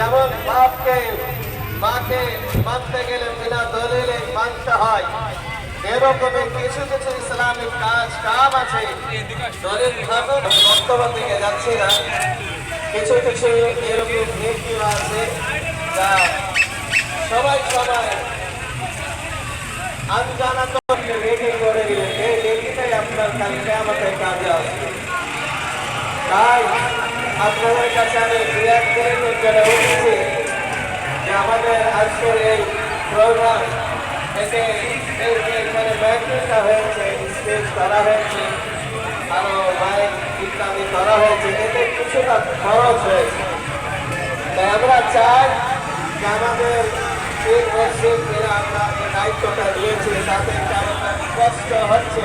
হককে মাকে মানতে গেলে বিনা দলিলে মানতে হয়। এরকমই কিছু কিছু ইসলামিক কাজ কাম আছে। দলিল ভাবে বক্তব্য দিকে যাচ্ছি না। কিছু কিছু এরকম নীতি আছে যা সবাই সবাই আনজানাত রেডি করে দিলেন এই রেডিটাই আপনার কালকে আমাদের কাজে আসবে। তাই আপনাদের কাছে আমি এক মিনিটের জন্য উঠেছি যে আমাদের আজকের এই প্রোগ্রাম এতে এখানে ব্যাংকিংটা হয়েছে, স্টেজ করা হয়েছে, আরও মাইক ইত্যাদি করা হয়েছে, এতে কিছুটা খরচ হয়েছে। তাই আমরা চাই যে আমাদের এই মসজিদ এরা আমরা দায়িত্বটা দিয়েছি, তাতে কষ্ট হচ্ছে।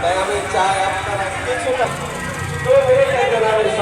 তাই আমি চাই আপনারা কিছুটা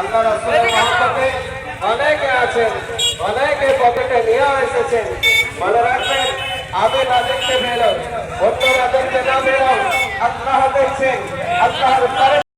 আল্লাহ রাসূলের মহব্বতে অনেকে আছেন, অনেকে পকেটে নিয়ে এসেছেন। মনে রাখবেন আমি না দেখতে পেলাম অন্যরা দেখতে না পেলাম আল্লাহ দেখছেন, আল্লাহর